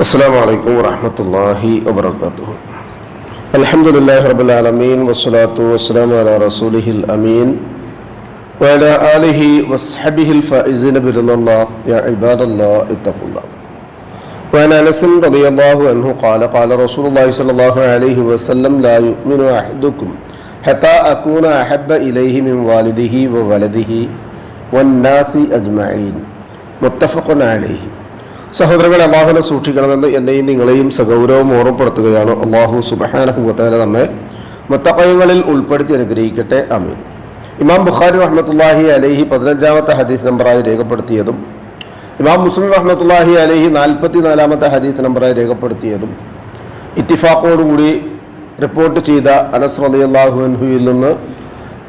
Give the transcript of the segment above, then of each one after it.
السلام عليكم ورحمة الله وبركاته الحمد لله رب العالمين والصلاة والسلام على رسوله الأمين وعلى آله وصحبه الفائزين برضا الله يا عباد الله اتقوا الله وعن أنس رضي الله عنه قال قال رسول الله صلى الله عليه وسلم لا يؤمن أحدكم حتى أكون أحب إليه من والده وولده والناس أجمعين متفق عليه സഹോദരങ്ങളെ അള്ളാഹുനെ സൂക്ഷിക്കണമെന്ന് എന്നെയും നിങ്ങളെയും സഗൗരവം ഓർമ്മപ്പെടുത്തുകയാണ് അള്ളാഹു സുബഹാനഹുവത്താല നമ്മെ. മുത്തപ്പയങ്ങളിൽ ഉൾപ്പെടുത്തി അനുഗ്രഹിക്കട്ടെ. അമീൻ ഇമാം ബുഖാരി റഹ്മത്തുല്ലാഹി അലഹി പതിനഞ്ചാമത്തെ ഹദീസ് നമ്പറായി രേഖപ്പെടുത്തിയതും ഇമാം മുസ്ലിം റഹ്മത്തുല്ലാഹി അലഹി നാൽപ്പത്തി നാലാമത്തെ ഹദീസ് നമ്പറായി രേഖപ്പെടുത്തിയതും ഇത്തിഫാക്കോടുകൂടി റിപ്പോർട്ട് ചെയ്ത അനസ് അലി അള്ളാഹുൻഹുയിൽ നിന്ന്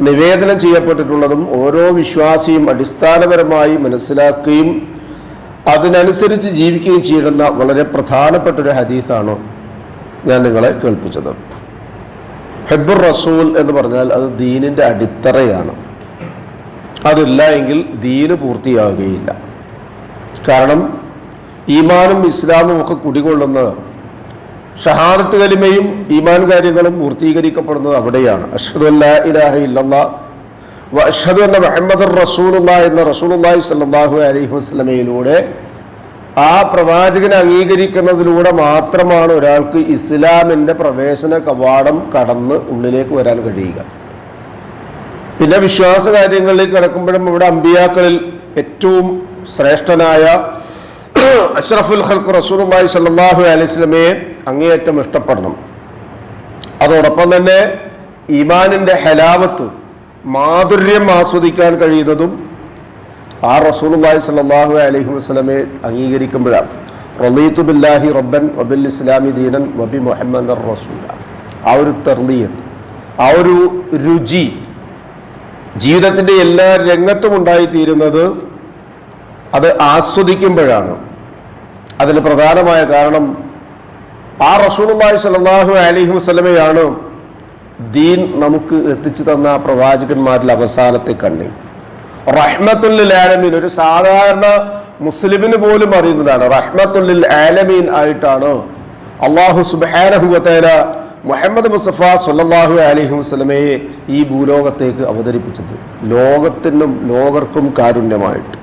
നിവേദനം ചെയ്യപ്പെട്ടിട്ടുള്ളതും ഓരോ വിശ്വാസിയും അടിസ്ഥാനപരമായി മനസ്സിലാക്കുകയും അതിനനുസരിച്ച് ജീവിക്കുകയും ചെയ്യുന്ന വളരെ പ്രധാനപ്പെട്ട ഒരു ഹദീസാണ് ഞാൻ നിങ്ങളെ കേൾപ്പിച്ചത്. ഹെബുർ റസൂൽ എന്ന് പറഞ്ഞാൽ അത് ദീനിന്റെ അടിത്തറയാണ്. അതില്ല എങ്കിൽ ദീന് പൂർത്തിയാവുകയില്ല കാരണം ഈമാനും ഇസ്ലാമും ഒക്കെ കുടികൊള്ളുന്നത് ഷഹാദത്ത് കലിമയും ഈമാൻ കാര്യങ്ങളും പൂർത്തീകരിക്കപ്പെടുന്നത് അവിടെയാണ്. അഷ്ഹദു അല്ലാ ഇലാഹ ഇല്ലല്ലാ വ അഷ്ഹദു അന്ന മുഹമ്മദ് റസൂലുള്ള എന്ന റസൂലുള്ളാഹി സല്ലാഹു അലൈഹി വസ്ലമയിലൂടെ ആ പ്രവാചകനെ അംഗീകരിക്കുന്നതിലൂടെ മാത്രമാണ് ഒരാൾക്ക് ഇസ്ലാമിന്റെ പ്രവേശന കവാടം കടന്ന് ഉള്ളിലേക്ക് വരാൻ കഴിയുക. പിന്നെ വിശ്വാസ കാര്യങ്ങളിലേക്ക് കിടക്കുമ്പോഴും ഇവിടെ അമ്പിയാക്കളിൽ ഏറ്റവും ശ്രേഷ്ഠനായ അഷ്റഫുൽ ഖൽക്ക് റസൂലുള്ളാഹി സല്ലാഹു അലൈഹി വസല്ലമയെ അങ്ങേയറ്റം ഇഷ്ടപ്പെടണം. അതോടൊപ്പം തന്നെ ഈമാനിന്റെ ഹലാവത്ത് മാധുര്യം ആസ്വദിക്കാൻ കഴിയുന്നതും ആ റസൂലുള്ളാഹി സ്വല്ലല്ലാഹു അലഹി വസ്ലമെ അംഗീകരിക്കുമ്പോഴാണ്. റലീത്തു ബില്ലാഹി റബ്ബൻ വബിൽ ഇസ്ലാമി ദീനൻ വബി മുഹമ്മദ് റസൂല. ആ ഒരു തെർലിയത്ത് ആ ഒരു രുചി ജീവിതത്തിന്റെ എല്ലാ രംഗത്തും ഉണ്ടായിത്തീരുന്നത് അത് ആസ്വദിക്കുമ്പോഴാണ്. അതിന് പ്രധാനമായ കാരണം ആ റസൂലുള്ളാഹി സ്വല്ലല്ലാഹു അലഹി വസല്ലമയാണ് ദീൻ നമുക്ക് എത്തിച്ചു തന്ന പ്രവാചകന്മാരിൽ അവസാനത്തെ കണ്ണി. റഹ്മത്തുല്ലിൽ ആലമീൻ ഒരു സാധാരണ മുസ്ലിമിന് പോലും അറിയുന്നതാണ്. റഹ്മത്തുല്ലിൽ ആലമീൻ ആയിട്ടാണ് അള്ളാഹു സുബാനഹുബത്തേല മുഹമ്മദ് മുസഫ സുല്ലാഹു അലഹി വസ്ലമയെ ഈ ഭൂലോകത്തേക്ക് അവതരിപ്പിച്ചത്. ലോകത്തിനും ലോകർക്കും കാരുണ്യമായിട്ട്.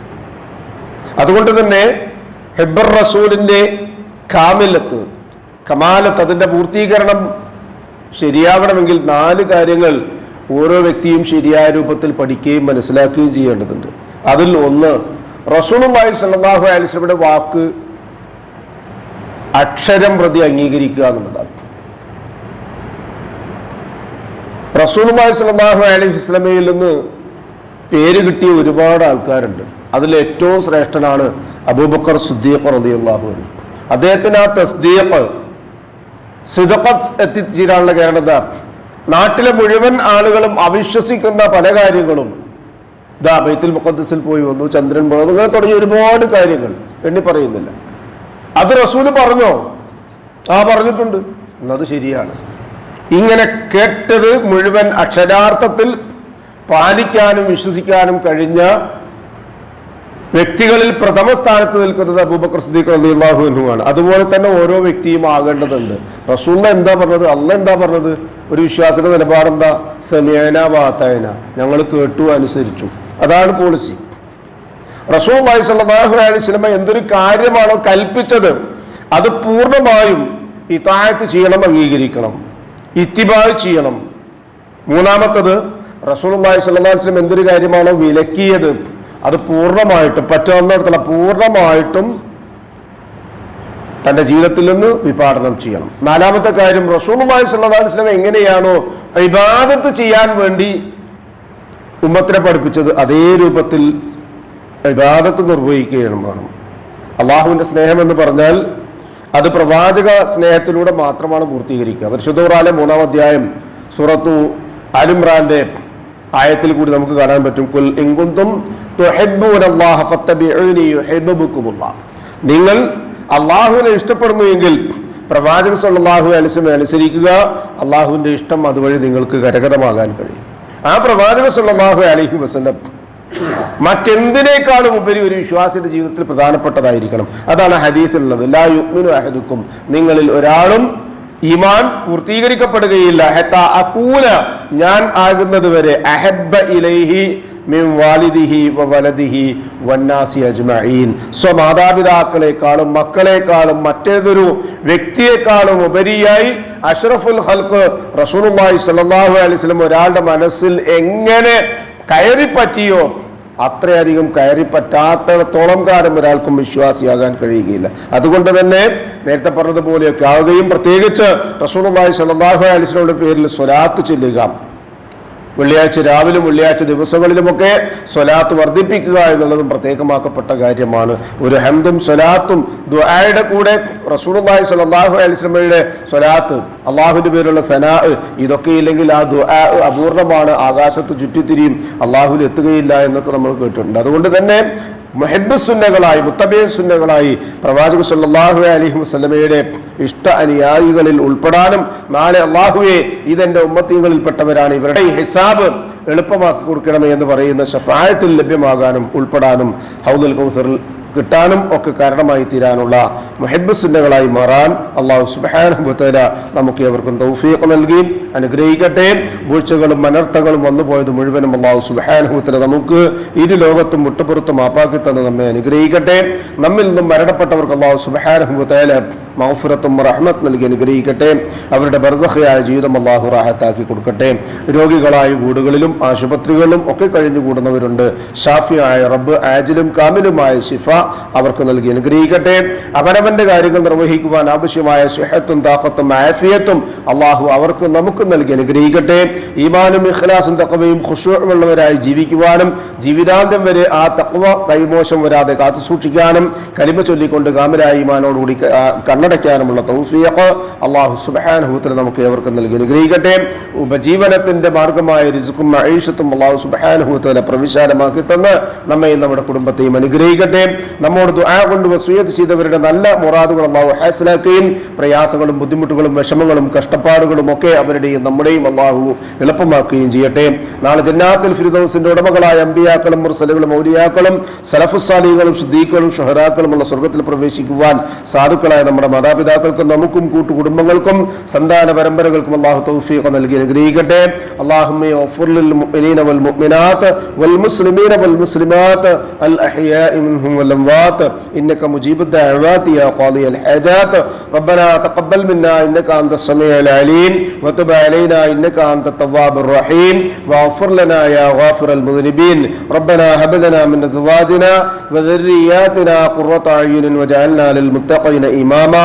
അതുകൊണ്ട് തന്നെ ഹെബർ റസൂലിന്റെ കാമിലത്ത് കമാലത്ത് അതിന്റെ പൂർത്തീകരണം ശരിയാവണമെങ്കിൽ നാല് കാര്യങ്ങൾ ഓരോ വ്യക്തിയും ശരിയായ രൂപത്തിൽ പഠിക്കുകയും മനസ്സിലാക്കുകയും ചെയ്യേണ്ടതുണ്ട്. അതിൽ ഒന്ന് റസൂലുള്ളാഹി സല്ലാഹു അലൈഹി വസല്ലമയുടെ വാക്ക് അക്ഷരം പ്രതി അംഗീകരിക്കുക എന്നുള്ളതാണ്. റസൂലുള്ളാഹി സല്ലാഹു വസല്ലമയിൽ നിന്ന് പേര് കിട്ടിയ ഒരുപാട് ആൾക്കാരുണ്ട്. അതിൽ ഏറ്റവും ശ്രേഷ്ഠനാണ് അബൂബക്കർ സുദ്ദീഖ് റളിയല്ലാഹു അൻഹു. അദ്ദേഹത്തിന് ആ തസ്ദീഖ് സിദഖത്ത് എത്തിച്ചേരാനുള്ള കാരണം നാട്ടിലെ മുഴുവൻ ആളുകളും അവിശ്വസിക്കുന്ന പല കാര്യങ്ങളും. ദാ ബൈത്തിൽ മുഖദ്സിൽ പോയി വന്നു ചന്ദ്രൻ പോയി അങ്ങനെ തുടങ്ങിയ ഒരുപാട് കാര്യങ്ങൾ എണ്ണി പറയുന്നില്ല. അത് റസൂൽ പറഞ്ഞോ? ആ പറഞ്ഞിട്ടുണ്ട്. എന്നത് ശരിയാണ്. ഇങ്ങനെ കേട്ടത് മുഴുവൻ അക്ഷരാർത്ഥത്തിൽ പാലിക്കാനും വിശ്വസിക്കാനും കഴിഞ്ഞ വ്യക്തികളിൽ പ്രഥമ സ്ഥാനത്ത് നിൽക്കുന്നത് അബൂബക്കർ സിദ്ദീഖ് അൻഹുവാണ്. അതുപോലെ തന്നെ ഓരോ വ്യക്തിയും ആകേണ്ടതുണ്ട്. റസൂൽ എന്താ പറഞ്ഞത്? അല്ല എന്താ പറഞ്ഞത്? ഒരു വിശ്വാസിയുടെ നിലപാടെന്താ സമേന വാത്തായന. ഞങ്ങൾ കേട്ടു അനുസരിച്ചു. അതാണ് പോളിസി റസൂൽ അലൈഹി സ്വല്ലല്ലാഹു അലൈഹി സിനിമ എന്തൊരു കാര്യമാണോ കൽപ്പിച്ചത് അത് പൂർണമായും ഇതായത്ത് ചെയ്യണം അംഗീകരിക്കണം. ഇത്തിബായ് ചെയ്യണം. മൂന്നാമത്തത് റസൂൽ അലൈഹി അലൈഹി വസല്ലം എന്തൊരു കാര്യമാണോ വിലക്കിയത്? അത് പൂർണമായിട്ടും പറ്റാവുന്നിടത്തുള്ള പൂർണമായിട്ടും തന്റെ ജീവിതത്തിൽ നിന്ന് വിപാടനം ചെയ്യണം. നാലാമത്തെ കാര്യം അലൈഹി വസല്ലം എങ്ങനെയാണോ ഇബാദത്ത് ചെയ്യാൻ വേണ്ടി ഉമ്മത്തിനെ പഠിപ്പിച്ചത് അതേ രൂപത്തിൽ ഇബാദത്ത് നിർവഹിക്കുകയാണ് വേണം. അള്ളാഹുവിന്റെ സ്നേഹം എന്ന് പറഞ്ഞാൽ അത് പ്രവാചക സ്നേഹത്തിലൂടെ മാത്രമാണ് പൂർത്തീകരിക്കുക. പരിശുദ്ധ ഖുർആനിലെ മൂന്നാം അധ്യായം സൂറത്തു അലിമ്രാന്റെ ആയത്തിൽ കൂടി നമുക്ക് കാണാൻ പറ്റും കുൽ യുഹിബ്ബുക്കുമുല്ലാഹ് നിങ്ങൾ അള്ളാഹുവിനെ ഇഷ്ടപ്പെടുന്നു എങ്കിൽ പ്രവാചക സല്ലല്ലാഹു അലൈഹി വസല്ലം അനുസരിക്കുക. അള്ളാഹുവിന്റെ ഇഷ്ടം അതുവഴി നിങ്ങൾക്ക് കരകതമാകാൻ കഴിയും. ആ പ്രവാചക സല്ലല്ലാഹു അലഹി വസല്ലം മറ്റെന്തിനേക്കാളും ഉപരി ഒരു വിശ്വാസിയുടെ ജീവിതത്തിൽ പ്രധാനപ്പെട്ടതായിരിക്കണം. അതാണ് ഹദീസിലുള്ളത് എല്ലാ യുഗ്മിനും അഹദുക്കും. നിങ്ങളിൽ ഒരാളും ഈമാൻ പൂർത്തീകരിക്കപ്പെടുകയില്ല. ഹെത്ത ഞാൻ ആകുന്നത് വരെ അഹബ്ബ ഇലൈഹി മിം വാലിദിഹി വലദിഹി വന്നാസി അജ്മഈൻ. സ്വമാതാപിതാക്കളെക്കാളും മക്കളെക്കാളും മറ്റേതൊരു വ്യക്തിയെക്കാളും ഉപരിയായി അഷ്റഫുൽ ഹൽക്ക് റസൂലുള്ളാഹി സ്വല്ലല്ലാഹു അലൈഹി വസല്ലം ഒരാളുടെ മനസ്സിൽ എങ്ങനെ കയറി പറ്റിയോ അത്രയധികം കയറി പറ്റാത്തിടത്തോളം കാലം ഒരാൾക്കും വിശ്വാസിയാകാൻ കഴിയുകയില്ല. അതുകൊണ്ട് തന്നെ നേരത്തെ പറഞ്ഞതുപോലെയൊക്കെ ആവുകയും പ്രത്യേകിച്ച് റസൂലുള്ളാഹി അള്ളാഹി സലാഹു അലിസ്ലയുടെ പേരിൽ സ്വലാത്ത് ചെല്ലുക. വെള്ളിയാഴ്ച രാവിലും വെള്ളിയാഴ്ച ദിവസങ്ങളിലുമൊക്കെ സ്വലാത്ത് വർദ്ധിപ്പിക്കുക എന്നുള്ളതും പ്രത്യേകമാക്കപ്പെട്ട കാര്യമാണ്. ഒരു ഹംദും സ്വലാത്തും ദുആയുടെ കൂടെ റസൂലുള്ളാഹി സ്വല്ലല്ലാഹു അലൈഹി വസല്ലമയുടെ സ്വലാത്ത് അള്ളാഹുവിന്റെ പേരുള്ള സനാ ഇതൊക്കെ ഇല്ലെങ്കിൽ ആ ദുആ അപൂർണമാണ്. ആകാശത്ത് ചുറ്റിത്തിരിയും അള്ളാഹുവിൽ എത്തുകയില്ല എന്നൊക്കെ നമ്മൾ കേട്ടിട്ടുണ്ട്. അതുകൊണ്ട് തന്നെ മുഹബ്ബ് സുന്നകളായി മുത്തബേ സുന്നകളായി പ്രവാചക സല്ലല്ലാഹു അലൈഹി വസ്ലമയുടെ ഇഷ്ട അനുയായികളിൽ ഉൾപ്പെടാനും നാളെ അള്ളാഹുവെ ഇതെന്റെ ഉമ്മത്തീങ്ങളിൽപ്പെട്ടവരാണ്. ഇവരുടെ ഹിസാബ് എളുപ്പമാക്കി കൊടുക്കണമേ എന്ന് പറയുന്ന ഷഫായത്തിൽ ലഭ്യമാകാനും ഉൾപ്പെടാനും ഹൗദുൽ കൗസറിൽ കിട്ടാനും ഒക്കെ കാരണമായി തീരാനുള്ള മഹബ് സുന്നകളായി മാറാൻ അള്ളാഹു സുബാനുഭവത്തേല നമുക്ക് അവർക്കും തൗഫീഖ് നൽകി. അനുഗ്രഹിക്കട്ടെ. വീഴ്ചകളും അനർത്ഥങ്ങളും വന്നുപോയത് മുഴുവനും അള്ളാഹു സുബാനുഭത്തല നമുക്ക് ഇരു ലോകത്തും മുട്ടുപുറത്തും മാപ്പാക്കി തന്നെ നമ്മെ അനുഗ്രഹിക്കട്ടെ. നമ്മിൽ നിന്നും മരണപ്പെട്ടവർക്ക് അള്ളാഹു സുബാനുഭത്തല മൗഫുറത്തും റഹ്മത്ത് നൽകി അനുഗ്രഹിക്കട്ടെ. അവരുടെ ബർസഹയായ ജീവിതം അള്ളാഹു റാഹത്താക്കി കൊടുക്കട്ടെ. രോഗികളായ വീടുകളിലും ആശുപത്രികളിലും ഒക്കെ കഴിഞ്ഞുകൂടുന്നവരുണ്ട് ഷാഫിയായ റബ്ബ് ആജിലും കാമിലുമായ ശിഫ അവർക്ക് നൽകി അനുഗ്രഹിക്കട്ടെ. അവരവന്റെ കാര്യങ്ങൾ നിർവഹിക്കുവാൻ ആവശ്യമായ സുഹത്തും താക്കത്തും ആഫിയത്തും അള്ളാഹു അവർക്ക് നമുക്ക് നൽകി അനുഗ്രഹിക്കട്ടെ. ഈമാനും ഇഖ്ലാസും തക്കവയും ഖുഷുമുള്ളവരായി ജീവിക്കുവാനും ജീവിതാന്തം വരെ ആ തക്വ കൈമോശം വരാതെ കാത്തുസൂക്ഷിക്കാനും കലിമ ചൊല്ലിക്കൊണ്ട് കാമരായ ഈമാനോടുകൂടി ക- ആ കണ്ണടയ്ക്കാനുമുള്ള തൗഫീഖ് അള്ളാഹു സുബാനുഭൂത്തിൽ നമുക്ക് ഏവർക്കും നൽകി അനുഗ്രഹിക്കട്ടെ. ഉപജീവനത്തിന്റെ മാർഗമായ രിസുക്കും ഐഷത്തും അള്ളാഹു സുബാനുഭൂത്തല പ്രവിശാലമാക്കി തന്ന് നമ്മയും നമ്മുടെ കുടുംബത്തെയും അനുഗ്രഹിക്കട്ടെ. നമ്മോട് ദുആ കൊണ്ട് വസൂയത്ത് ചെയ്തവരുടെ നല്ല മുറാദുകൾ അള്ളാഹു ഹാസിലാക്കുകയും പ്രയാസങ്ങളും ബുദ്ധിമുട്ടുകളും വിഷമങ്ങളും കഷ്ടപ്പാടുകളും ഒക്കെ അവരുടെയും നമ്മുടെയും അള്ളാഹു എളുപ്പമാക്കുകയും ചെയ്യട്ടെ. നാളെ ജന്നാത്തുൽ ഫിർദൗസിന്റെ ഉടമകളായ അമ്പിയാക്കളും മുർസലുകളും ഔലിയാക്കളും സലഫുസാലികളും സുദ്ദീഖുകളും ഷഹറാക്കളുമുള്ള സ്വർഗത്തിൽ പ്രവേശിക്കുവാൻ സാധുക്കളായ നമ്മുടെ മാതാപിതാക്കൾക്കും നമുക്കും കൂട്ടുകുടുംബങ്ങൾക്കും സന്താന പരമ്പരകൾക്കും അള്ളാഹു തൗഫീഖ് നൽകി അനുഗ്രഹിക്കട്ടെ അള്ളാഹുമ്മ യഗ്ഫിർ ലിൽ മുഅ്മിനീന വൽ മുഅ്മിനാത്ത് വൽ മുസ്ലിമീന വൽ മുസ്ലിമാത്ത് അൽ അഹ്യാഇ മിൻഹും വൽ അംവാത്ത് ഇന്നക മുജീബു الدعوات يا قاضي الحاجات ربنا تقبل منا انك انت السميع العليم وتب علينا انك انت التواب الرحيم واغفر لنا يا غافر المذنبين ربنا هب لنا من ازواجنا وذرياتنا قرة اعين واجعلنا للمتقين اماما